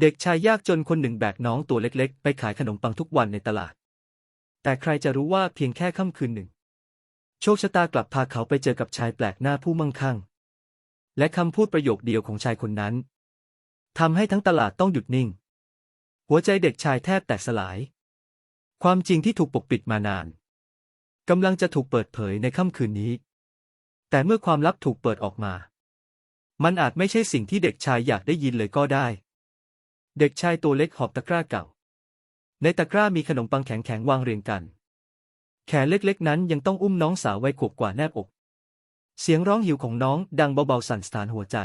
เด็กชายยากจนคนหนึ่งแบกน้องตัวเล็กๆ ไปขายขนมปังทุกวันในตลาด แต่ใครจะรู้ว่าเพียงแค่ค่ำคืนหนึ่ง โชคชะตากลับพาเขาไปเจอกับชายแปลกหน้าผู้มั่งคั่ง และคำพูดประโยคเดียวของชายคนนั้นทำให้ทั้งตลาดต้องหยุดนิ่ง หัวใจเด็กชายแทบแตกสลาย ความจริงที่ถูกปกปิดมานานกำลังจะถูกเปิดเผยในค่ำคืนนี้ แต่เมื่อความลับถูกเปิดออกมา มันอาจไม่ใช่สิ่งที่เด็กชายอยากได้ยินเลยก็ได้ เด็กชายตัวเล็กหอบตะกร้าเก่า ในตะกร้ามีขนมปังแข็งๆวางเรียงกัน แขนเล็กๆนั้นยังต้องอุ้มน้องสาววัยขวบกว่าแนบอก เสียงร้องหิวของน้องดังเบาๆสั่นสถานหัวใจ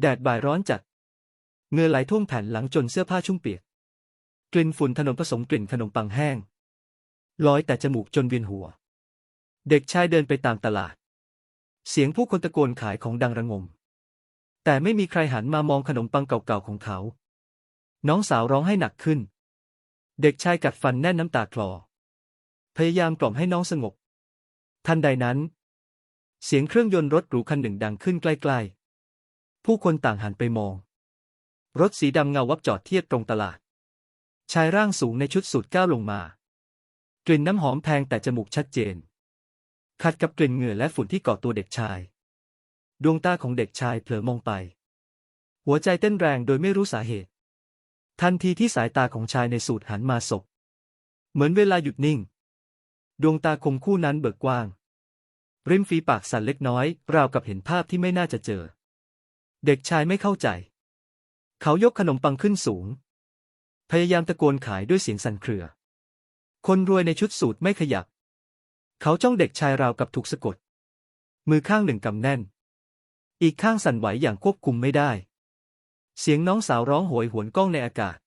แดดบ่ายร้อนจัดเงื่อไหลท่วมแผ่นหลังจนเสื้อผ้าชุ่มเปียก กลิ่นฝุ่นถนนผสมกลิ่นขนมปังแห้งลอยแต่จมูกจนเวียนหัว เด็กชายเดินไปตามตลาด เสียงผู้คนตะโกนขายของดังระงม แต่ไม่มีใครหันมามองขนมปังเก่าๆของเขา น้องสาวร้องให้หนักขึ้น เด็กชายกัดฟันแน่นน้ำตาคลอ พยายามกล่อมให้น้องสงบ ทันใดนั้น เสียงเครื่องยนต์รถหรูคันหนึ่งดังขึ้นใกล้ๆ ผู้คนต่างหันไปมอง รถสีดำเงาวับจอดเทียบตรงตลาด ชายร่างสูงในชุดสูทก้าวลงมา กลิ่นน้ำหอมแพงแต่จมูกชัดเจน ขัดกับกลิ่นเหงื่อและฝุ่นที่เกาะตัวเด็กชาย ดวงตาของเด็กชายเผลอมองไป หัวใจเต้นแรงโดยไม่รู้สาเหตุ ทันทีที่สายตาของชายในสูทหันมาศพ เหมือนเวลาหยุดนิ่ง ดวงตาคมคู่นั้นเบิกกว้าง ริมฝีปากสั่นเล็กน้อย ราวกับเห็นภาพที่ไม่น่าจะเจอ เด็กชายไม่เข้าใจ เขายกขนมปังขึ้นสูง พยายามตะโกนขายด้วยเสียงสั่นเครือ คนรวยในชุดสูทไม่ขยับ เขาจ้องเด็กชายราวกับถูกสะกด มือข้างหนึ่งกำแน่น อีกข้างสั่นไหวอย่างควบคุมไม่ได้ เสียงน้องสาวร้องโหยหวนก้องในอากาศ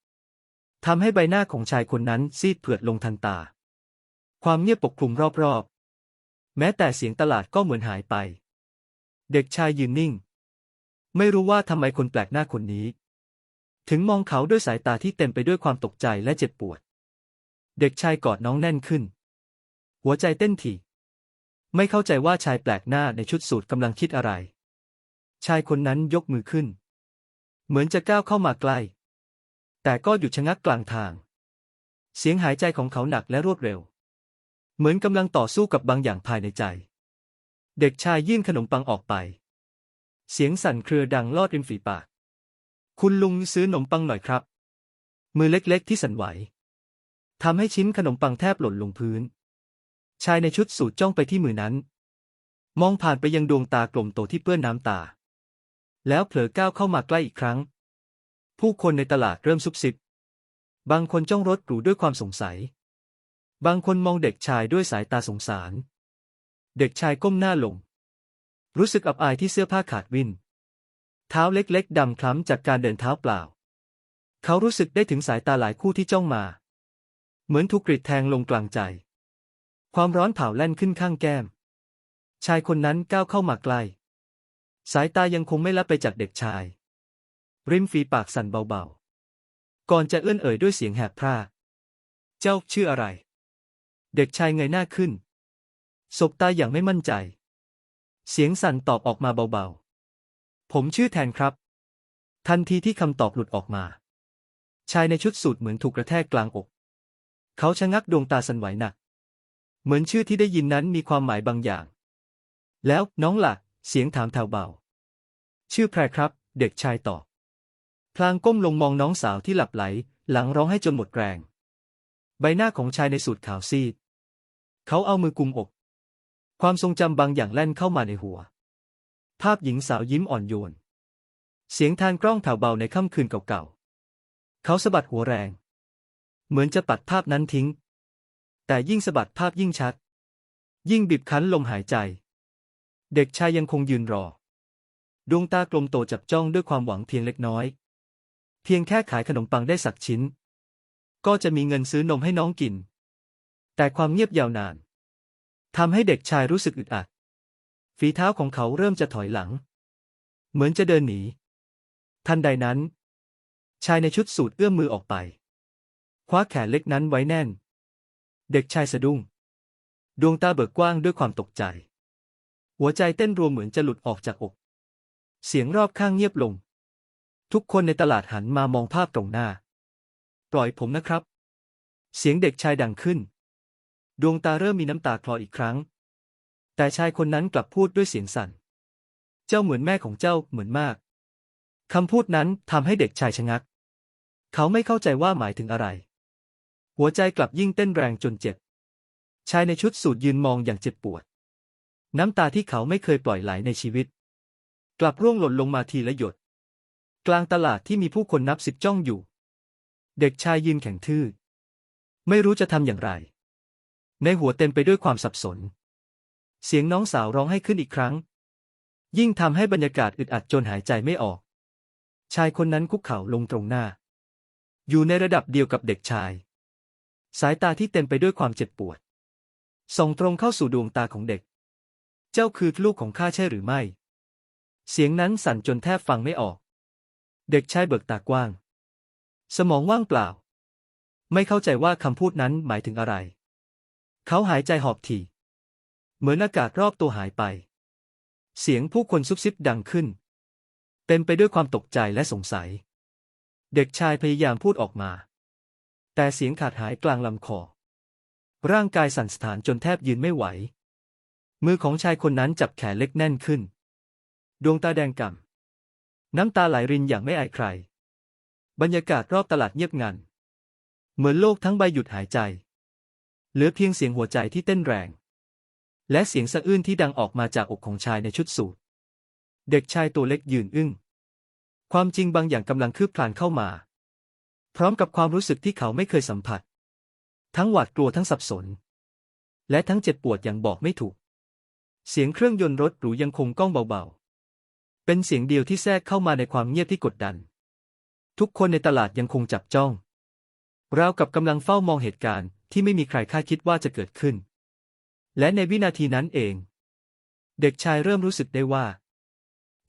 ทำให้ใบหน้าของชายคนนั้นซีดเผือดลงทันตา ความเงียบปกคลุมรอบๆ แม้แต่เสียงตลาดก็เหมือนหายไป เด็กชายยืนนิ่ง ไม่รู้ว่าทำไมคนแปลกหน้าคนนี้ ถึงมองเขาด้วยสายตาที่เต็มไปด้วยความตกใจและเจ็บปวด เด็กชายกอดน้องแน่นขึ้น หัวใจเต้นถี่ไม่เข้าใจว่าชายแปลกหน้าในชุดสูทกำลังคิดอะไร ชายคนนั้นยกมือขึ้น เหมือนจะก้าวเข้ามาใกล้ แต่ก็หยุดชะงักกลางทาง เสียงหายใจของเขาหนักและรวดเร็ว เหมือนกำลังต่อสู้กับบางอย่างภายในใจ เด็กชายยื่นขนมปังออกไป เสียงสั่นเครือดังลอดริมฝีปาก คุณลุงซื้อขนมปังหน่อยครับ มือเล็กๆที่สั่นไหวทำให้ชิ้นขนมปังแทบหล่นลงพื้น ชายในชุดสูทจ้องไปที่มือนั้น มองผ่านไปยังดวงตากลมโตที่เปื้อนน้ำตา แล้วเผลอก้าวเข้ามาใกล้อีกครั้ง ผู้คนในตลาดเริ่มซุบซิบบางคนจ้องรถหรูด้วยความสงสัย บางคนมองเด็กชายด้วยสายตาสงสาร เด็กชายก้มหน้าลง รู้สึกอับอายที่เสื้อผ้าขาดวิน เท้าเล็กๆดำคล้ำจากการเดินเท้าเปล่า เขารู้สึกได้ถึงสายตาหลายคู่ที่จ้องมา เหมือนถูกกรีดแทงลงกลางใจ ความร้อนเผาแล่นขึ้นข้างแก้ม ชายคนนั้นก้าวเข้ามาใกล้ สายตายังคงไม่ละไปจากเด็กชาย ริมฝีปากสั่นเบาๆ ก่อนจะเอื้อนเอ่ยด้วยเสียงแหบพร่า เจ้าชื่ออะไร เด็กชายเงยหน้าขึ้น สบตาอย่างไม่มั่นใจ เสียงสั่นตอบออกมาเบาๆ ผมชื่อแทนครับ ทันทีที่คำตอบหลุดออกมา ชายในชุดสูทเหมือนถูกกระแทกกลางอก เขาชะงักดวงตาสั่นไหวหนัก เหมือนชื่อที่ได้ยินนั้นมีความหมายบางอย่าง แล้วน้องล่ะ เสียงถามแถวเบา ชื่อแพรครับ เด็กชายตอบ พลางก้มลงมองน้องสาวที่หลับไหล หลังร้องให้จนหมดแรง ใบหน้าของชายในสูทขาวซีด เขาเอามือกุมอก ความทรงจำบางอย่างแล่นเข้ามาในหัว ภาพหญิงสาวยิ้มอ่อนโยน เสียงทานกล้องแผ่วเบาในค่ำคืนเก่าๆ เขาสะบัดหัวแรง เหมือนจะปัดภาพนั้นทิ้ง แต่ยิ่งสะบัดภาพยิ่งชัด ยิ่งบีบคั้นลมหายใจ เด็กชายยังคงยืนรอ ดวงตากลมโตจับจ้องด้วยความหวังเพียงเล็กน้อย เพียงแค่ขายขนมปังได้สักชิ้น ก็จะมีเงินซื้อนมให้น้องกิน แต่ความเงียบยาวนานทำให้เด็กชายรู้สึกอึดอัด ฝีเท้าของเขาเริ่มจะถอยหลัง เหมือนจะเดินหนี ทันใดนั้น ชายในชุดสูทเอื้อมมือออกไป คว้าแขนเล็กนั้นไว้แน่น เด็กชายสะดุ้ง ดวงตาเบิกกว้างด้วยความตกใจ หัวใจเต้นรัวเหมือนจะหลุดออกจากอก เสียงรอบข้างเงียบลง ทุกคนในตลาดหันมามองภาพตรงหน้า ปล่อยผมนะครับ เสียงเด็กชายดังขึ้น ดวงตาเริ่มมีน้ำตาคลออีกครั้ง แต่ชายคนนั้นกลับพูดด้วยเสียงสั่น เจ้าเหมือนแม่ของเจ้าเหมือนมากคำพูดนั้นทำให้เด็กชายชะงัก เขาไม่เข้าใจว่าหมายถึงอะไร หัวใจกลับยิ่งเต้นแรงจนเจ็บ ชายในชุดสูทยืนมองอย่างเจ็บปวด น้ำตาที่เขาไม่เคยปล่อยไหลในชีวิต กลับร่วงหล่นลงมาทีละหยด กลางตลาดที่มีผู้คนนับสิบจ้องอยู่ เด็กชายยืนแข็งทื่อ ไม่รู้จะทำอย่างไร ในหัวเต็มไปด้วยความสับสน เสียงน้องสาวร้องให้ขึ้นอีกครั้ง ยิ่งทำให้บรรยากาศอึดอัดจนหายใจไม่ออก ชายคนนั้นคุกเข่าลงตรงหน้า อยู่ในระดับเดียวกับเด็กชาย สายตาที่เต็มไปด้วยความเจ็บปวดส่องตรงเข้าสู่ดวงตาของเด็ก เจ้าคือลูกของข้าใช่หรือไม่ เสียงนั้นสั่นจนแทบฟังไม่ออก เด็กชายเบิกตากว้าง สมองว่างเปล่า ไม่เข้าใจว่าคำพูดนั้นหมายถึงอะไร เขาหายใจหอบถี่ เหมือนอากาศรอบตัวหายไป เสียงผู้คนซุบซิบดังขึ้น เต็มไปด้วยความตกใจและสงสัย เด็กชายพยายามพูดออกมา แต่เสียงขาดหายกลางลำคอร่างกายสั่นสะท้านจนแทบยืนไม่ไหว มือของชายคนนั้นจับแขนเล็กแน่นขึ้น ดวงตาแดงก่ำน้ำตาไหลรินอย่างไม่อายใคร บรรยากาศรอบตลาดเงียบงัน เหมือนโลกทั้งใบหยุดหายใจ เหลือเพียงเสียงหัวใจที่เต้นแรง และเสียงสะอื้นที่ดังออกมาจากอกของชายในชุดสูทเด็กชายตัวเล็กยืนอึ้ง ความจริงบางอย่างกำลังคืบคลานเข้ามา พร้อมกับความรู้สึกที่เขาไม่เคยสัมผัส ทั้งหวาดกลัวทั้งสับสน และทั้งเจ็บปวดอย่างบอกไม่ถูก เสียงเครื่องยนต์รถหรูยังคงก้องเบาๆ เป็นเสียงเดียวที่แทรกเข้ามาในความเงียบที่กดดัน ทุกคนในตลาดยังคงจับจ้อง ราวกับกำลังเฝ้ามองเหตุการณ์ที่ไม่มีใครคาดคิดว่าจะเกิดขึ้น และในวินาทีนั้นเอง เด็กชายเริ่มรู้สึกได้ว่า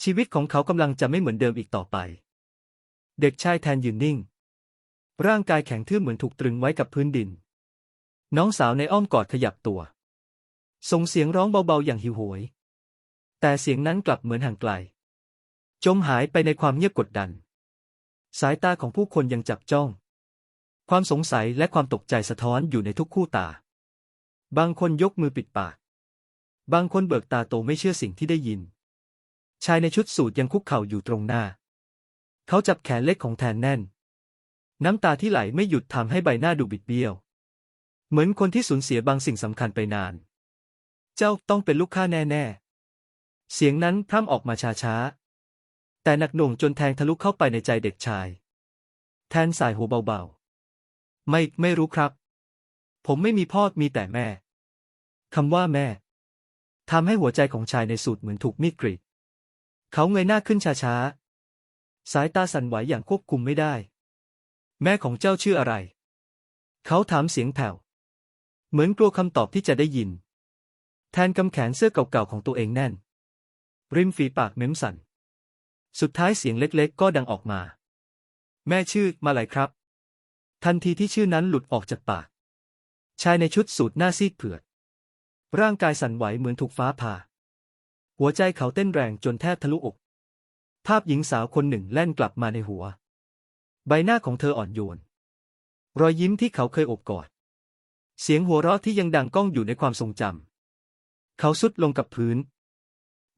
ชีวิตของเขากำลังจะไม่เหมือนเดิมอีกต่อไป เด็กชายแทนยืนนิ่ง ร่างกายแข็งทื่อเหมือนถูกตรึงไว้กับพื้นดิน น้องสาวในอ้อมกอดขยับตัว ส่งเสียงร้องเบาๆอย่างหิวโหย แต่เสียงนั้นกลับเหมือนห่างไกล จมหายไปในความเงียบกดดัน สายตาของผู้คนยังจับจ้อง ความสงสัยและความตกใจสะท้อนอยู่ในทุกคู่ตา บางคนยกมือปิดปาก บางคนเบิกตาโตไม่เชื่อสิ่งที่ได้ยิน ชายในชุดสูทยังคุกเข่าอยู่ตรงหน้า เขาจับแขนเล็กของแทนแน่น น้ำตาที่ไหลไม่หยุดทำให้ใบหน้าดูบิดเบี้ยว เหมือนคนที่สูญเสียบางสิ่งสำคัญไปนาน เจ้าต้องเป็นลูกข้าแน่ๆ เสียงนั้นพร่ำออกมาช้าๆ แต่หนักหน่วงจนแทงทะลุเข้าไปในใจเด็กชาย แทนสายหัวเบาๆ ไม่ไม่รู้ครับ ผมไม่มีพ่อมีแต่แม่คำว่าแม่ทำให้หัวใจของชายในสูตรเหมือนถูกมีดกรีด เขาเงยหน้าขึ้นช้าๆ สายตาสั่นไหวอย่างควบคุมไม่ได้ แม่ของเจ้าชื่ออะไร เขาถามเสียงแผ่ว เหมือนกลัวคำตอบที่จะได้ยิน แทนกำแขนเสื้อเก่าๆของตัวเองแน่น ริมฝีปากเม้มสั่น สุดท้ายเสียงเล็กๆ ก็ดังออกมา แม่ชื่อมาไหลครับ ทันทีที่ชื่อนั้นหลุดออกจากปาก ชายในชุดสูทหน้าซีดเผือด ร่างกายสั่นไหวเหมือนถูกฟ้าผ่า หัวใจเขาเต้นแรงจนแทบทะลุอก ภาพหญิงสาวคนหนึ่งแล่นกลับมาในหัว ใบหน้าของเธออ่อนโยน รอยยิ้มที่เขาเคยอบกอด เสียงหัวเราะที่ยังดังก้องอยู่ในความทรงจำ เขาสุดลงกับพื้น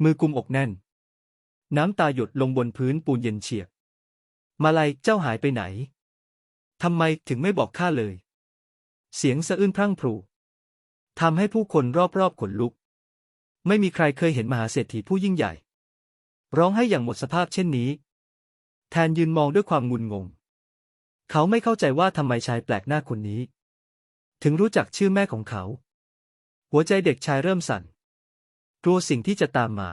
มือกุมอกแน่น น้ำตาหยดลงบนพื้นปูนเย็นเฉียบ มาลัยเจ้าหายไปไหน ทำไมถึงไม่บอกข้าเลย เสียงสะอื้นพรั่งพรูทำให้ผู้คนรอบๆขนลุก ไม่มีใครเคยเห็นมหาเศรษฐีผู้ยิ่งใหญ่ ร้องให้อย่างหมดสภาพเช่นนี้ แทนยืนมองด้วยความงุนงง เขาไม่เข้าใจว่าทำไมชายแปลกหน้าคนนี้ ถึงรู้จักชื่อแม่ของเขา หัวใจเด็กชายเริ่มสั่น กลัวสิ่งที่จะตามมา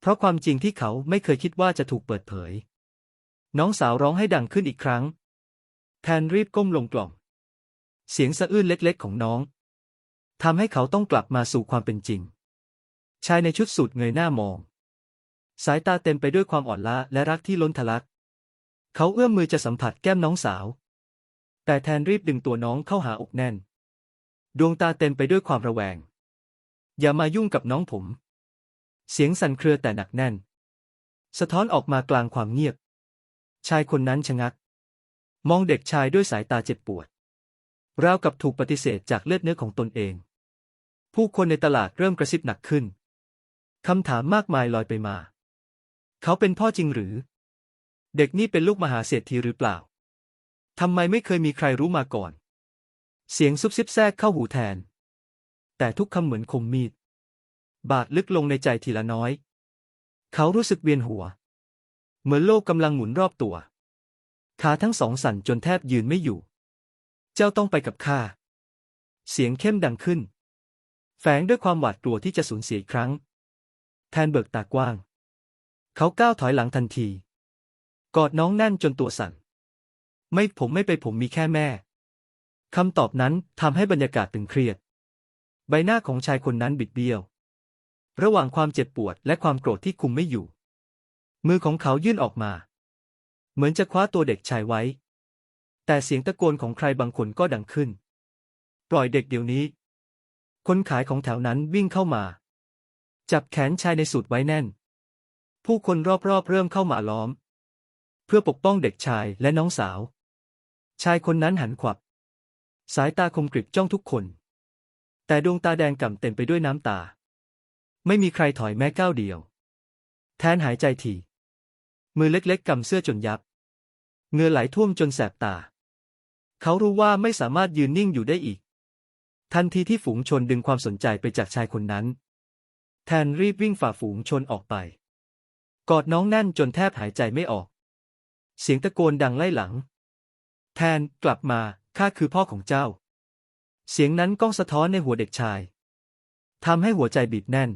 เพราะความจริงที่เขาไม่เคยคิดว่าจะถูกเปิดเผย น้องสาวร้องให้ดังขึ้นอีกครั้ง แทนรีบก้มลงกล่อมเสียงสะอื้นเล็กๆของน้องทำให้เขาต้องกลับมาสู่ความเป็นจริง ชายในชุดสูทเงยหน้ามอง สายตาเต็มไปด้วยความอ่อนล้าและรักที่ล้นทะลัก เขาเอื้อมมือจะสัมผัสแก้มน้องสาว แต่แทนรีบดึงตัวน้องเข้าหาอกแน่น ดวงตาเต็มไปด้วยความระแวง อย่ามายุ่งกับน้องผม เสียงสั่นเครือแต่หนักแน่น สะท้อนออกมากลางความเงียบ ชายคนนั้นชะงัก มองเด็กชายด้วยสายตาเจ็บปวด ราวกับถูกปฏิเสธจากเลือดเนื้อของตนเอง ผู้คนในตลาดเริ่มกระซิบหนักขึ้น คำถามมากมายลอยไปมา เขาเป็นพ่อจริงหรือ เด็กนี่เป็นลูกมหาเศรษฐีหรือเปล่าทำไมไม่เคยมีใครรู้มาก่อน เสียงซุบซิบแทรกเข้าหูแทน แต่ทุกคำเหมือนคมมีด บาดลึกลงในใจทีละน้อย เขารู้สึกเวียนหัว เหมือนโลกกำลังหมุนรอบตัว ขาทั้งสองสั่นจนแทบยืนไม่อยู่ เจ้าต้องไปกับข้า เสียงเข้มดังขึ้น แฝงด้วยความหวาดกลัวที่จะสูญเสียอีกครั้ง แทนเบิกตากว้าง เขาก้าวถอยหลังทันที กอดน้องแน่นจนตัวสั่น ไม่ผมไม่ไปผมมีแค่แม่ คำตอบนั้นทำให้บรรยากาศตึงเครียด ใบหน้าของชายคนนั้นบิดเบี้ยว ระหว่างความเจ็บปวดและความโกรธที่คุมไม่อยู่ มือของเขายื่นออกมา เหมือนจะคว้าตัวเด็กชายไว้ แต่เสียงตะโกนของใครบางคนก็ดังขึ้น ปล่อยเด็กเดี๋ยวนี้ คนขายของแถวนั้นวิ่งเข้ามา จับแขนชายในสูตรไว้แน่น ผู้คนรอบๆเริ่มเข้ามาล้อม เพื่อปกป้องเด็กชายและน้องสาว ชายคนนั้นหันขวับ สายตาคมกริบจ้องทุกคน แต่ดวงตาแดงก่ำเต็มไปด้วยน้ำตา ไม่มีใครถอยแม้ก้าวเดียว แทนหายใจทีมือเล็กๆกำเสื้อจนยับเงื่อไหลท่วมจนแสบตา เขารู้ว่าไม่สามารถยืนนิ่งอยู่ได้อีก ทันทีที่ฝูงชนดึงความสนใจไปจากชายคนนั้น แทนรีบวิ่งฝ่าฝูงชนออกไป กอดน้องแน่นจนแทบหายใจไม่ออก เสียงตะโกนดังไล่หลัง แทนกลับมา ข้าคือพ่อของเจ้า เสียงนั้นก้องสะท้อนในหัวเด็กชายทำให้หัวใจบีบแน่น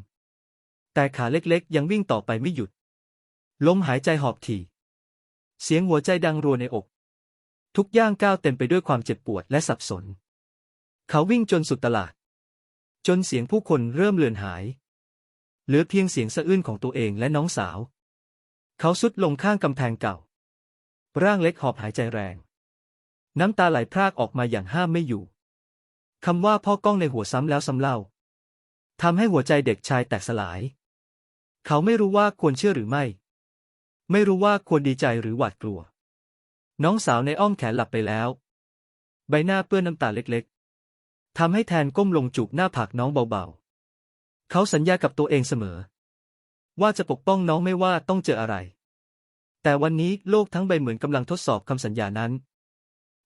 แต่ขาเล็กๆ ยังวิ่งต่อไปไม่หยุด ลมหายใจหอบถี่ เสียงหัวใจดังรัวในอก ทุกย่างก้าวเต็มไปด้วยความเจ็บปวดและสับสน เขาวิ่งจนสุดตลาด จนเสียงผู้คนเริ่มเลือนหาย เหลือเพียงเสียงสะอื้นของตัวเองและน้องสาว เขาสุดลงข้างกำแพงเก่า ร่างเล็กหอบหายใจแรง น้ำตาไหลพรากออกมาอย่างห้ามไม่อยู่ คำว่าพ่อก้องในหัวซ้ำแล้วซ้ำเล่าทำให้หัวใจเด็กชายแตกสลาย เขาไม่รู้ว่าควรเชื่อหรือไม่ ไม่รู้ว่าควรดีใจหรือหวาดกลัว น้องสาวในอ้อมแขนหลับไปแล้ว ใบหน้าเปื้อนน้ำตาเล็กๆทำให้แทนก้มลงจูบหน้าผากน้องเบาๆ เขาสัญญากับตัวเองเสมอ ว่าจะปกป้องน้องไม่ว่าต้องเจออะไร แต่วันนี้โลกทั้งใบเหมือนกำลังทดสอบคำสัญญานั้น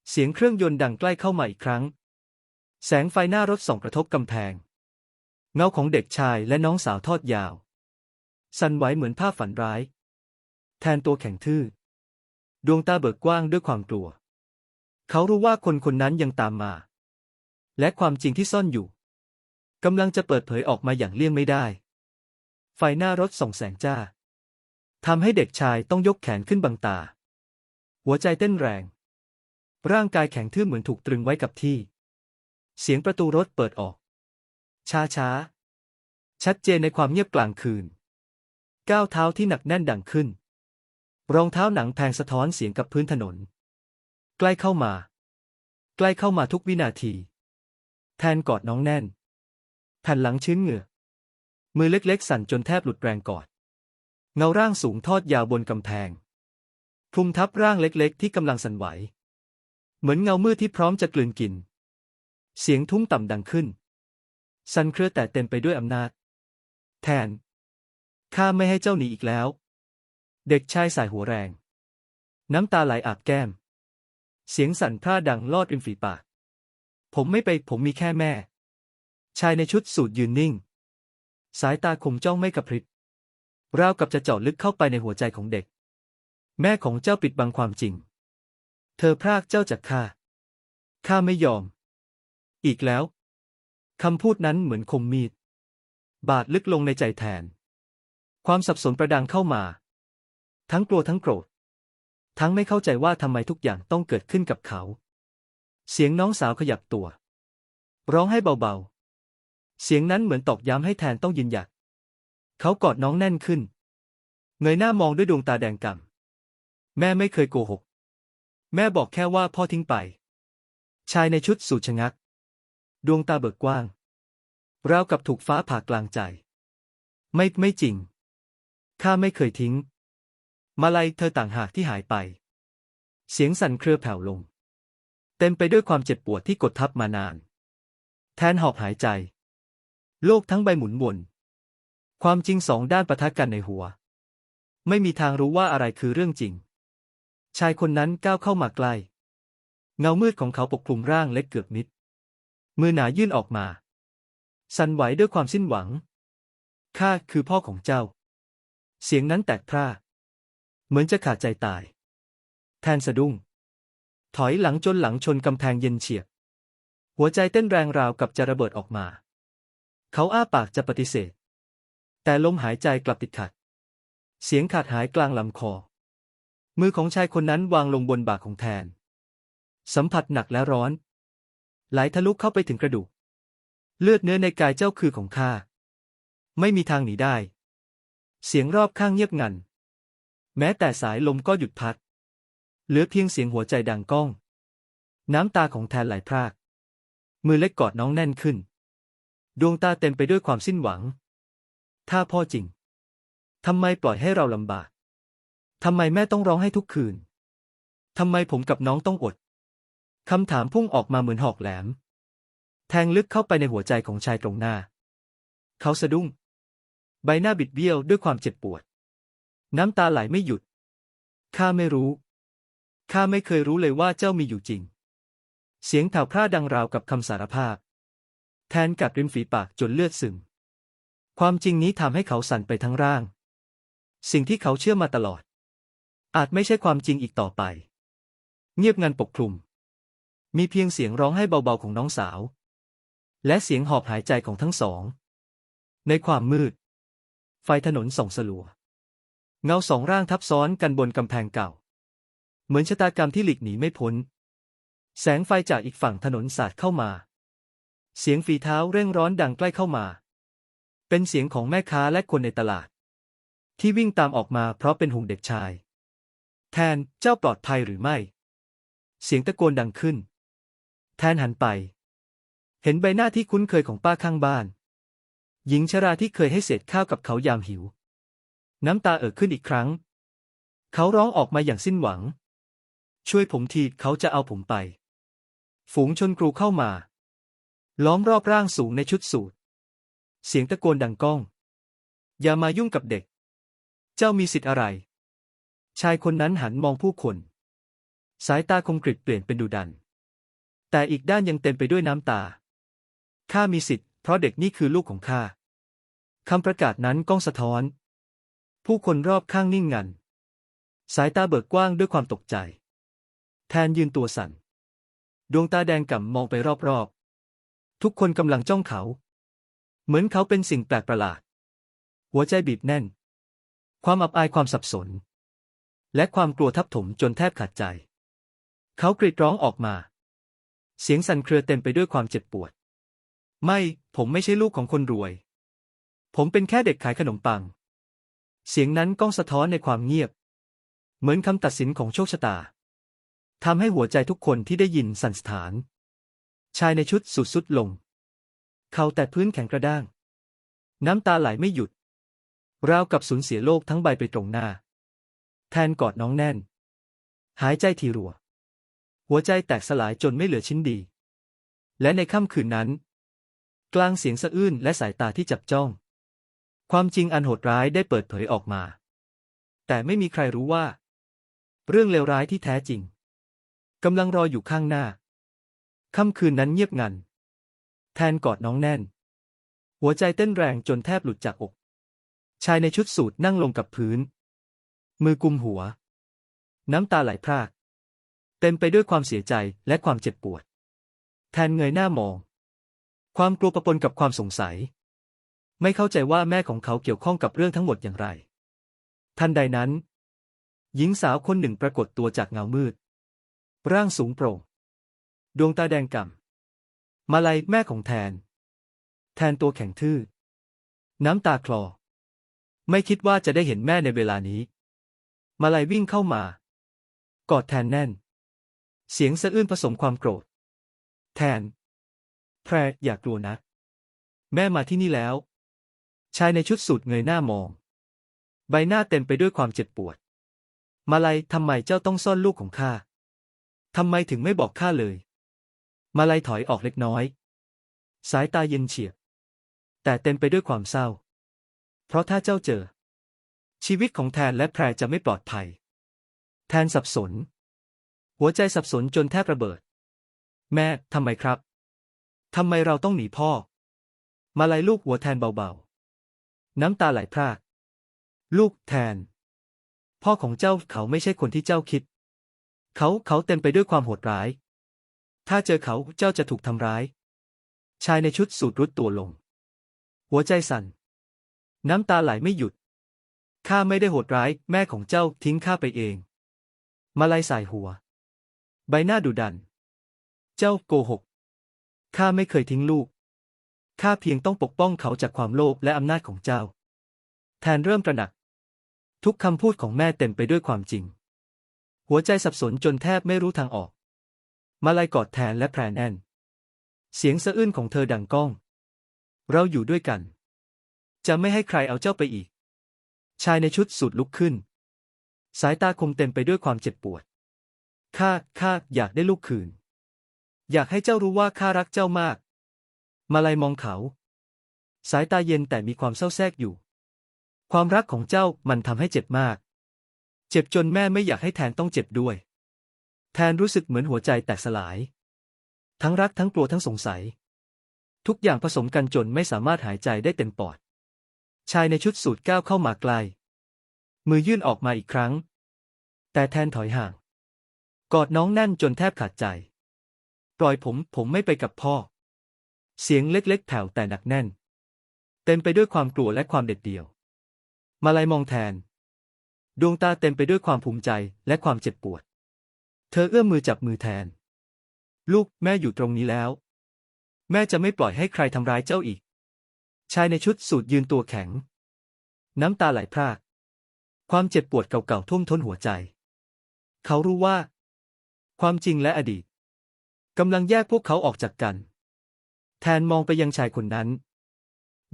เสียงเครื่องยนต์ดังใกล้เข้ามาอีกครั้ง แสงไฟหน้ารถส่องกระทบกำแพง เงาของเด็กชายและน้องสาวทอดยาว สั่นไหวเหมือนภาพฝันร้าย แทนตัวแข็งทื่อ ดวงตาเบิกกว้างด้วยความกลัว เขารู้ว่าคนคนนั้นยังตามมา และความจริงที่ซ่อนอยู่กำลังจะเปิดเผยออกมาอย่างเลี่ยงไม่ได้ ไฟหน้ารถส่องแสงจ้าทำให้เด็กชายต้องยกแขนขึ้นบังตา หัวใจเต้นแรง ร่างกายแข็งทื่อเหมือนถูกตรึงไว้กับที่ เสียงประตูรถเปิดออก ช้าช้า ชัดเจนในความเงียบกลางคืน ก้าวเท้าที่หนักแน่นดังขึ้น รองเท้าหนังแพงสะท้อนเสียงกับพื้นถนน ใกล้เข้ามา ใกล้เข้ามาทุกวินาที แทนกอดน้องแน่น แผ่นหลังชื้นเหงื่อ มือเล็กๆ สั่นจนแทบหลุดแรงกอด เงาร่างสูงทอดยาวบนกำแพงคลุมทับร่างเล็กๆ ที่กำลังสั่นไหว เหมือนเงามืดที่พร้อมจะกลืนกิน เสียงทุ้มต่ำดังขึ้น สันเครือแต่เต็มไปด้วยอำนาจ แทน ข้าไม่ให้เจ้าหนีอีกแล้ว เด็กชายสายหัวแรง น้ำตาไหลอาบแก้ม เสียงสั่นพร่าดังลอดริมฝีปาก ผมไม่ไปผมมีแค่แม่ ชายในชุดสูทยืนนิ่ง สายตาคมจ้องไม่กระพริบราวกับจะเจาะลึกเข้าไปในหัวใจของเด็ก แม่ของเจ้าปิดบังความจริง เธอพรากเจ้าจากข้า ข้าไม่ยอม อีกแล้ว คำพูดนั้นเหมือนคมมีด บาดลึกลงในใจแทน ความสับสนประดังเข้ามา ทั้งกลัวทั้งโกรธ ทั้งไม่เข้าใจว่าทำไมทุกอย่างต้องเกิดขึ้นกับเขา เสียงน้องสาวขยับตัว ร้องให้เบาๆ เสียงนั้นเหมือนตอกย้ำให้แทนต้องยืนหยัด เขากอดน้องแน่นขึ้น เงยหน้ามองด้วยดวงตาแดงก่ำแม่ไม่เคยโกหก แม่บอกแค่ว่าพ่อทิ้งไป ชายในชุดสูทชะงัก ดวงตาเบิกกว้าง ราวกับถูกฟ้าผ่ากลางใจ ไม่ไม่จริง ข้าไม่เคยทิ้ง มาลัยเธอต่างหากที่หายไป เสียงสั่นเครือแผ่วลง เต็มไปด้วยความเจ็บปวดที่กดทับมานาน แทนหอบหายใจ โลกทั้งใบหมุนวนความจริงสองด้านปะทะกันในหัว ไม่มีทางรู้ว่าอะไรคือเรื่องจริง ชายคนนั้นก้าวเข้ามาใกล้ เงามืดของเขาปกคลุมร่างเล็กเกือบมิด มือหนายื่นออกมา สั่นไหวด้วยความสิ้นหวัง ข้าคือพ่อของเจ้า เสียงนั้นแตกพร่า เหมือนจะขาดใจตาย แทนสะดุ้ง ถอยหลังจนหลังชนกำแพงเย็นเฉียบ หัวใจเต้นแรงราวกับจะระเบิดออกมา เขาอ้าปากจะปฏิเสธ แต่ลมหายใจกลับติดขัด เสียงขาดหายกลางลำคอ มือของชายคนนั้นวางลงบนบ่าของแทน สัมผัสหนักและร้อน ไหลทะลุเข้าไปถึงกระดูก เลือดเนื้อในกายเจ้าคือของข้า ไม่มีทางหนีได้ เสียงรอบข้างเงียบงัน แม้แต่สายลมก็หยุดพัด เหลือเพียงเสียงหัวใจดังก้อง น้ำตาของแทนไหลพราก มือเล็กกอดน้องแน่นขึ้น ดวงตาเต็มไปด้วยความสิ้นหวัง ถ้าพ่อจริงทำไมปล่อยให้เราลำบาก ทำไมแม่ต้องร้องให้ทุกคืน ทำไมผมกับน้องต้องอด คำถามพุ่งออกมาเหมือนหอกแหลม แทงลึกเข้าไปในหัวใจของชายตรงหน้า เขาสะดุ้ง ใบหน้าบิดเบี้ยวด้วยความเจ็บปวด น้ำตาไหลไม่หยุด ข้าไม่รู้ ข้าไม่เคยรู้เลยว่าเจ้ามีอยู่จริง เสียงแผ่วพร่าดังราวกับคำสารภาพ แทนกัดริมฝีปากจนเลือดซึม ความจริงนี้ทำให้เขาสั่นไปทั้งร่าง สิ่งที่เขาเชื่อมาตลอด อาจไม่ใช่ความจริงอีกต่อไป เงียบงันปกคลุม มีเพียงเสียงร้องให้เบาๆของน้องสาว และเสียงหอบหายใจของทั้งสอง ในความมืด ไฟถนนส่องสลัว เงาสองร่างทับซ้อนกันบนกำแพงเก่า เหมือนชะตากรรมที่หลีกหนีไม่พ้น แสงไฟจากอีกฝั่งถนนสาดเข้ามา เสียงฝีเท้าเร่งร้อนดังใกล้เข้ามา เป็นเสียงของแม่ค้าและคนในตลาด ที่วิ่งตามออกมาเพราะเป็นห่วงเด็กชาย แทนเจ้าปลอดภัยหรือไม่ เสียงตะโกนดังขึ้น แทนหันไป เห็นใบหน้าที่คุ้นเคยของป้าข้างบ้าน หญิงชราที่เคยให้เศษข้าวกับเขายามหิว น้ำตาเอ่อขึ้นอีกครั้ง เขาร้องออกมาอย่างสิ้นหวัง ช่วยผมทีเขาจะเอาผมไป ฝูงชนกรูเข้ามา ล้อมรอบร่างสูงในชุดสูทเสียงตะโกนดังก้อง อย่ามายุ่งกับเด็ก เจ้ามีสิทธิ์อะไร ชายคนนั้นหันมองผู้คน สายตาคมกริบเปลี่ยนเป็นดุดัน แต่อีกด้านยังเต็มไปด้วยน้ำตา ข้ามีสิทธิ์ เพราะเด็กนี่คือลูกของข้า คำประกาศนั้นก้องสะท้อน ผู้คนรอบข้างนิ่งงัน สายตาเบิกกว้างด้วยความตกใจ แทนยืนตัวสั่น ดวงตาแดงก่ำมองไปรอบๆ ทุกคนกำลังจ้องเขา เหมือนเขาเป็นสิ่งแปลกประหลาด หัวใจบีบแน่น ความอับอายความสับสน และความกลัวทับถมจนแทบขาดใจ เขากรีดร้องออกมา เสียงสั่นเครือเต็มไปด้วยความเจ็บปวด ไม่ ผมไม่ใช่ลูกของคนรวย ผมเป็นแค่เด็กขายขนมปัง เสียงนั้นก้องสะท้อนในความเงียบ เหมือนคำตัดสินของโชคชะตาทำให้หัวใจทุกคนที่ได้ยินสั่นสถาน ชายในชุดสุดสุดลง เขาแต่พื้นแข็งกระด้าง น้ำตาไหลไม่หยุด ราวกับสูญเสียโลกทั้งใบไปตรงหน้า แทนกอดน้องแน่น หายใจทีรัว หัวใจแตกสลายจนไม่เหลือชิ้นดี และในค่ำคืนนั้น กลางเสียงสะอื้นและสายตาที่จับจ้อง ความจริงอันโหดร้ายได้เปิดเผยออกมา แต่ไม่มีใครรู้ว่า เรื่องเลวร้ายที่แท้จริงกำลังรออยู่ข้างหน้า ค่ำคืนนั้นเงียบงัน แทนกอดน้องแน่น หัวใจเต้นแรงจนแทบหลุดจากอก ชายในชุดสูทนั่งลงกับพื้น มือกุมหัว น้ำตาไหลพราก เต็มไปด้วยความเสียใจและความเจ็บปวด แทนเงยหน้ามอง ความกลัวปะปนกับความสงสัย ไม่เข้าใจว่าแม่ของเขาเกี่ยวข้องกับเรื่องทั้งหมดอย่างไร ทันใดนั้น หญิงสาวคนหนึ่งปรากฏตัวจากเงามืด ร่างสูงโปร่ง ดวงตาแดงก่ำมาลัยแม่ของแทน แทนตัวแข็งทื่อ น้ำตาคลอ ไม่คิดว่าจะได้เห็นแม่ในเวลานี้ มาลัยวิ่งเข้ามากอดแทนแน่น เสียงสะอื้นผสมความโกรธ แทน แพรอย่ากลัวนะ แม่มาที่นี่แล้ว ชายในชุดสูทเงยหน้ามอง ใบหน้าเต็มไปด้วยความเจ็บปวด มาลัยทำไมเจ้าต้องซ่อนลูกของข้าทำไมถึงไม่บอกข้าเลย มาลัยถอยออกเล็กน้อย สายตาเย็นเฉียบ แต่เต็มไปด้วยความเศร้า เพราะถ้าเจ้าเจอ ชีวิตของแทนและแพรจะไม่ปลอดภัย แทนสับสน หัวใจสับสนจนแทบระเบิด แม่ทำไมครับทำไมเราต้องหนีพ่อ มาลัยลูกหัวแทนเบาๆ น้ำตาไหลพราก ลูกแทน พ่อของเจ้าเขาไม่ใช่คนที่เจ้าคิด เขาเขาเต็มไปด้วยความโหดร้าย ถ้าเจอเขาเจ้าจะถูกทำร้าย ชายในชุดสูทรุดตัวลง หัวใจสั่น น้ำตาไหลไม่หยุด ข้าไม่ได้โหดร้าย แม่ของเจ้าทิ้งข้าไปเอง มาลัยสายหัว ใบหน้าดุดัน เจ้าโกหก ข้าไม่เคยทิ้งลูก ข้าเพียงต้องปกป้องเขาจากความโลภและอำนาจของเจ้า แทนเริ่มตระหนัก ทุกคำพูดของแม่เต็มไปด้วยความจริง หัวใจสับสนจนแทบไม่รู้ทางออก มาลัยกอดแทนและแพรแน่น เสียงสะอื้นของเธอดังก้อง เราอยู่ด้วยกัน จะไม่ให้ใครเอาเจ้าไปอีก ชายในชุดสูทลุกขึ้น สายตาคมเต็มไปด้วยความเจ็บปวด ข้า ข้า อยากได้ลูกคืน อยากให้เจ้ารู้ว่าข้ารักเจ้ามาก มาลัยมองเขา สายตาเย็นแต่มีความเศร้าแทรกอยู่ ความรักของเจ้ามันทำให้เจ็บมาก เจ็บจนแม่ไม่อยากให้แทนต้องเจ็บด้วย แทนรู้สึกเหมือนหัวใจแตกสลาย ทั้งรักทั้งกลัวทั้งสงสัย ทุกอย่างผสมกันจนไม่สามารถหายใจได้เต็มปอด ชายในชุดสูทก้าวเข้ามาใกล มือยื่นออกมาอีกครั้ง แต่แทนถอยห่าง กอดน้องแน่นจนแทบขาดใจ ปล่อยผมผมไม่ไปกับพ่อ เสียงเล็กๆแผ่วแต่หนักแน่น เต็มไปด้วยความกลัวและความเด็ดเดี่ยว มาลายมองแทน ดวงตาเต็มไปด้วยความภูมิใจและความเจ็บปวด เธอเอื้อมมือจับมือแทน ลูกแม่อยู่ตรงนี้แล้ว แม่จะไม่ปล่อยให้ใครทำร้ายเจ้าอีก ชายในชุดสูทยืนตัวแข็ง น้ำตาไหลพราก ความเจ็บปวดเก่าๆท่วมท้นหัวใจ เขารู้ว่า ความจริงและอดีตกำลังแยกพวกเขาออกจากกัน แทนมองไปยังชายคนนั้น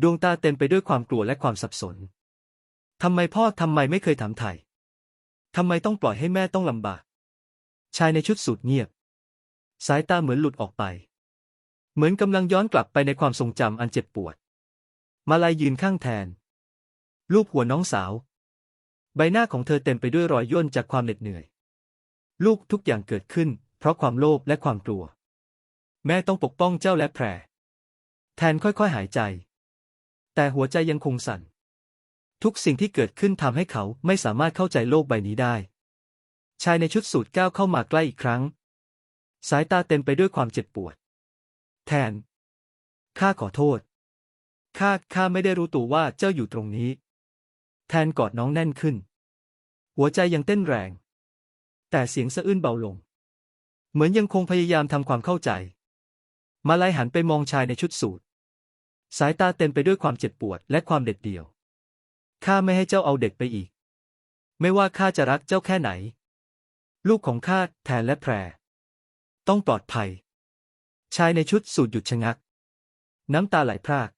ดวงตาเต็มไปด้วยความกลัวและความสับสนทำไมพ่อทำไมไม่เคยถามไถ่ทำไมต้องปล่อยให้แม่ต้องลำบาก ชายในชุดสูทเงียบ สายตาเหมือนหลุดออกไป เหมือนกำลังย้อนกลับไปในความทรงจำอันเจ็บปวด มาลายยืนข้างแทน ลูบหัวน้องสาว ใบหน้าของเธอเต็มไปด้วยรอยย่นจากความเหน็ดเหนื่อย ลูกทุกอย่างเกิดขึ้น เพราะความโลภและความกลัว แม่ต้องปกป้องเจ้าและแพร แทนค่อยๆหายใจ แต่หัวใจยังคงสั่น ทุกสิ่งที่เกิดขึ้นทำให้เขาไม่สามารถเข้าใจโลกใบนี้ได้ ชายในชุดสูทก้าวเข้ามาใกล้อีกครั้ง สายตาเต็มไปด้วยความเจ็บปวด แทน ข้าขอโทษ ข้าข้าไม่ได้รู้ตัวว่าเจ้าอยู่ตรงนี้ แทนกอดน้องแน่นขึ้น หัวใจยังเต้นแรง แต่เสียงสะอื้นเบาลง เหมือนยังคงพยายามทำความเข้าใจ มาลายหันไปมองชายในชุดสูทสายตาเต็มไปด้วยความเจ็บปวดและความเด็ดเดี่ยว ข้าไม่ให้เจ้าเอาเด็กไปอีก ไม่ว่าข้าจะรักเจ้าแค่ไหน ลูกของข้าแทนและแพร ต้องปลอดภัย ชายในชุดสูทหยุดชะงัก น้ำตาไหลพราก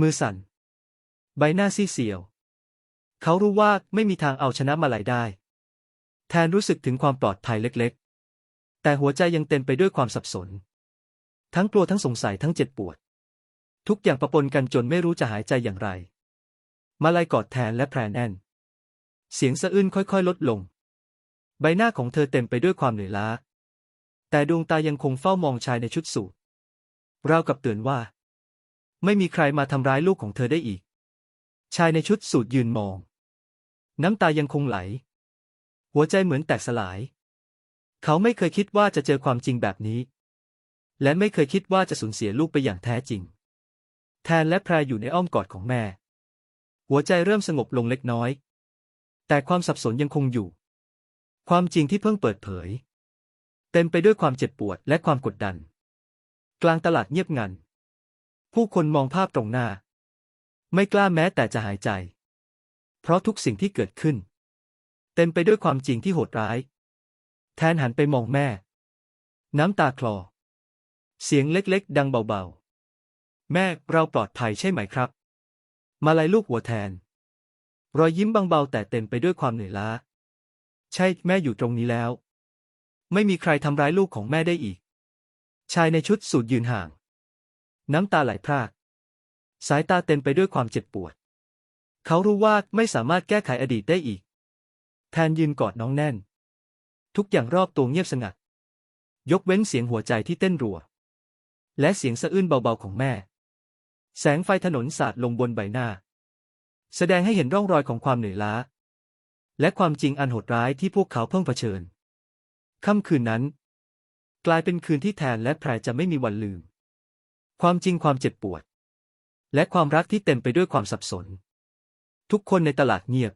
มือสั่น ใบหน้าซีเสียว เขารู้ว่าไม่มีทางเอาชนะมาลายได้ แทนรู้สึกถึงความปลอดภัยเล็กๆ แต่หัวใจยังเต็มไปด้วยความสับสน ทั้งกลัวทั้งสงสัยทั้งเจ็บปวด ทุกอย่างประปนกันจนไม่รู้จะหายใจอย่างไร มาลายกอดแทนและแพรนแน่นเสียงสะอื้นค่อยๆ ลดลง ใบหน้าของเธอเต็มไปด้วยความเหนื่อยล้า แต่ดวงตายังคงเฝ้ามองชายในชุดสูทราวกับเตือนว่า ไม่มีใครมาทำร้ายลูกของเธอได้อีก ชายในชุดสูทยืนมอง น้ำตายังคงไหล หัวใจเหมือนแตกสลาย เขาไม่เคยคิดว่าจะเจอความจริงแบบนี้ และไม่เคยคิดว่าจะสูญเสียลูกไปอย่างแท้จริง แทนและแพรอยู่ในอ้อมกอดของแม่ หัวใจเริ่มสงบลงเล็กน้อย แต่ความสับสนยังคงอยู่ ความจริงที่เพิ่งเปิดเผย เต็มไปด้วยความเจ็บปวดและความกดดัน กลางตลาดเงียบงัน ผู้คนมองภาพตรงหน้า ไม่กล้าแม้แต่จะหายใจ เพราะทุกสิ่งที่เกิดขึ้น เต็มไปด้วยความจริงที่โหดร้าย แทนหันไปมองแม่ น้ำตาคลอ เสียงเล็กๆ ดังเบาๆ แม่เราปลอดภัยใช่ไหมครับ มาลายลูกหัวแทน รอยยิ้มบางเบาแต่เต็มไปด้วยความเหนื่อยล้า ใช่แม่อยู่ตรงนี้แล้ว ไม่มีใครทำร้ายลูกของแม่ได้อีกชายในชุดสูทยืนห่าง น้ำตาไหลพราก สายตาเต็มไปด้วยความเจ็บปวด เขารู้ว่าไม่สามารถแก้ไขอดีตได้อีก แทนยืนกอดน้องแน่น ทุกอย่างรอบตัวเงียบสงัด ยกเว้นเสียงหัวใจที่เต้นรัว และเสียงสะอื้นเบาๆของแม่ แสงไฟถนนสาดลงบนใบหน้า แสดงให้เห็นร่องรอยของความเหนื่อยล้า และความจริงอันโหดร้ายที่พวกเขาเพิ่งเผชิญ ค่ำคืนนั้น กลายเป็นคืนที่แทนและแพรจะไม่มีวันลืม ความจริงความเจ็บปวด และความรักที่เต็มไปด้วยความสับสน ทุกคนในตลาดเงียบ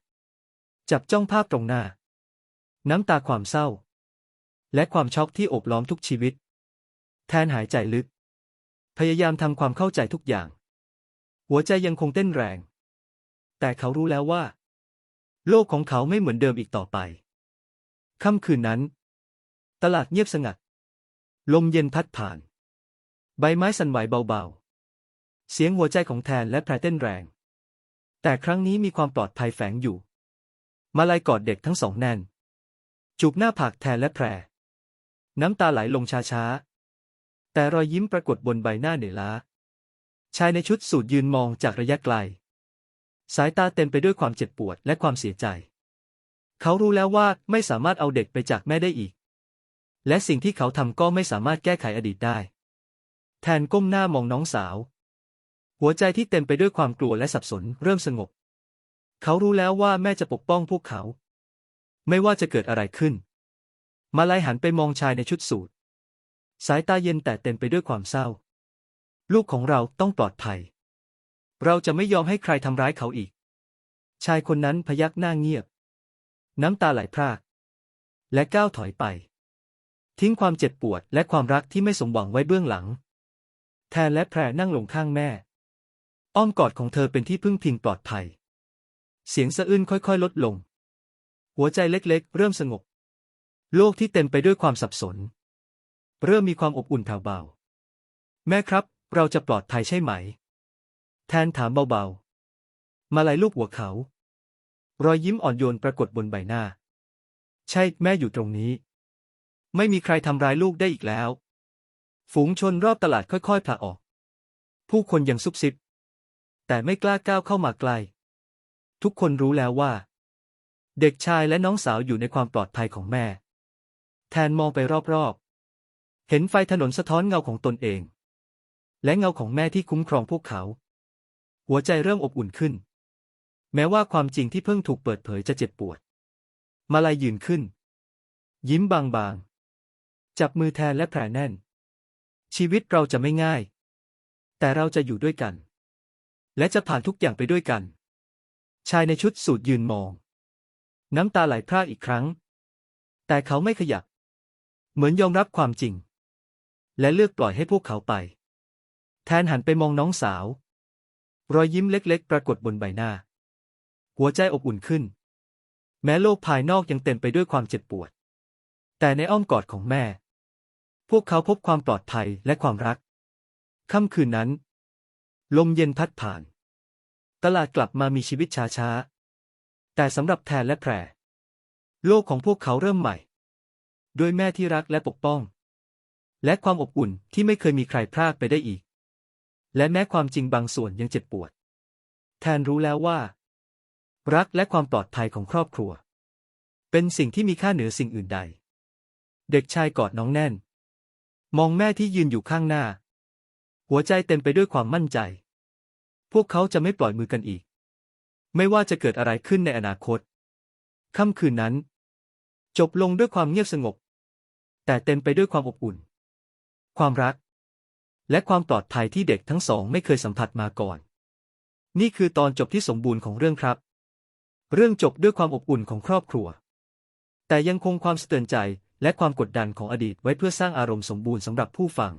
จับจ้องภาพตรงหน้า น้ำตาความเศร้า และความช็อกที่โอบล้อมทุกชีวิต แทนหายใจลึก พยายามทำความเข้าใจทุกอย่าง หัวใจยังคงเต้นแรง แต่เขารู้แล้วว่า โลกของเขาไม่เหมือนเดิมอีกต่อไปค่ำคืนนั้น ตลาดเงียบสงัด ลมเย็นพัดผ่าน ใบไม้สั่นไหวเบาๆ เสียงหัวใจของแทนและแพรเต้นแรง แต่ครั้งนี้มีความปลอดภัยแฝงอยู่ มาลายกอดเด็กทั้งสองแน่น จูบหน้าผากแทนและแพร น้ำตาไหลลงช้าๆ แต่รอยยิ้มปรากฏบนใบหน้าเหนื่อยล้า ชายในชุดสูทยืนมองจากระยะไกล สายตาเต็มไปด้วยความเจ็บปวดและความเสียใจ เขารู้แล้วว่าไม่สามารถเอาเด็กไปจากแม่ได้อีก และสิ่งที่เขาทำก็ไม่สามารถแก้ไขอดีตได้ แทนก้มหน้ามองน้องสาว หัวใจที่เต็มไปด้วยความกลัวและสับสนเริ่มสงบ เขารู้แล้วว่าแม่จะปกป้องพวกเขา ไม่ว่าจะเกิดอะไรขึ้น มาลายหันไปมองชายในชุดสูทสายตาเย็นแต่เต็มไปด้วยความเศร้า ลูกของเราต้องปลอดภัย เราจะไม่ยอมให้ใครทำร้ายเขาอีก ชายคนนั้นพยักหน้าเงียบ น้ำตาไหลพราก และก้าวถอยไป ทิ้งความเจ็บปวดและความรักที่ไม่สมหวังไว้เบื้องหลัง แทนและแพรนั่งลงข้างแม่ อ้อมกอดของเธอเป็นที่พึ่งพิงปลอดภัย เสียงสะอื้นค่อยๆ ลดลง หัวใจเล็กๆ เริ่มสงบ โลกที่เต็มไปด้วยความสับสน เริ่มมีความอบอุ่นแผ่วเบา แม่ครับ เราจะปลอดภัยใช่ไหม แทนถามเบาๆ มาลายลูกหัวเขา รอยยิ้มอ่อนโยนปรากฏบนใบหน้า ใช่ แม่อยู่ตรงนี้ ไม่มีใครทำร้ายลูกได้อีกแล้ว ฝูงชนรอบตลาดค่อยๆผละออก ผู้คนยังซุบซิบ แต่ไม่กล้าก้าวเข้ามาใกล้ ทุกคนรู้แล้วว่า เด็กชายและน้องสาวอยู่ในความปลอดภัยของแม่ แทนมองไปรอบๆ เห็นไฟถนนสะท้อนเงาของตนเอง และเงาของแม่ที่คุ้มครองพวกเขา หัวใจเริ่มอบอุ่นขึ้น แม้ว่าความจริงที่เพิ่งถูกเปิดเผยจะเจ็บปวด มาลายยืนขึ้น ยิ้มบางๆ จับมือแทนและแผ่แน่น ชีวิตเราจะไม่ง่าย แต่เราจะอยู่ด้วยกัน และจะผ่านทุกอย่างไปด้วยกัน ชายในชุดสูทยืนมอง น้ำตาไหลพรากอีกครั้ง แต่เขาไม่ขยับ เหมือนยอมรับความจริง และเลือกปล่อยให้พวกเขาไป แทนหันไปมองน้องสาว รอยยิ้มเล็กๆ ปรากฏบนใบหน้า หัวใจอบอุ่นขึ้น แม้โลกภายนอกยังเต็มไปด้วยความเจ็บปวด แต่ในอ้อมกอดของแม่ พวกเขาพบความปลอดภัยและความรัก ค่ำคืนนั้น ลมเย็นพัดผ่าน ตลาดกลับมามีชีวิตช้าๆ แต่สำหรับแทนและแพร โลกของพวกเขาเริ่มใหม่ ด้วยแม่ที่รักและปกป้อง และความอบอุ่นที่ไม่เคยมีใครพรากไปได้อีก และแม้ความจริงบางส่วนยังเจ็บปวด แทนรู้แล้วว่า รักและความปลอดภัยของครอบครัว เป็นสิ่งที่มีค่าเหนือสิ่งอื่นใด เด็กชายกอดน้องแน่น มองแม่ที่ยืนอยู่ข้างหน้า หัวใจเต็มไปด้วยความมั่นใจ พวกเขาจะไม่ปล่อยมือกันอีก ไม่ว่าจะเกิดอะไรขึ้นในอนาคต ค่ำคืนนั้น จบลงด้วยความเงียบสงบ แต่เต็มไปด้วยความอบอุ่น ความรัก และความปลอดภัยที่เด็กทั้งสองไม่เคยสัมผัสมาก่อน นี่คือตอนจบที่สมบูรณ์ของเรื่องครับ เรื่องจบด้วยความอบอุ่นของครอบครัว แต่ยังคงความสะเตือนใจ และความกดดันของอดีตไว้เพื่อสร้างอารมณ์สมบูรณ์สำหรับผู้ฟัง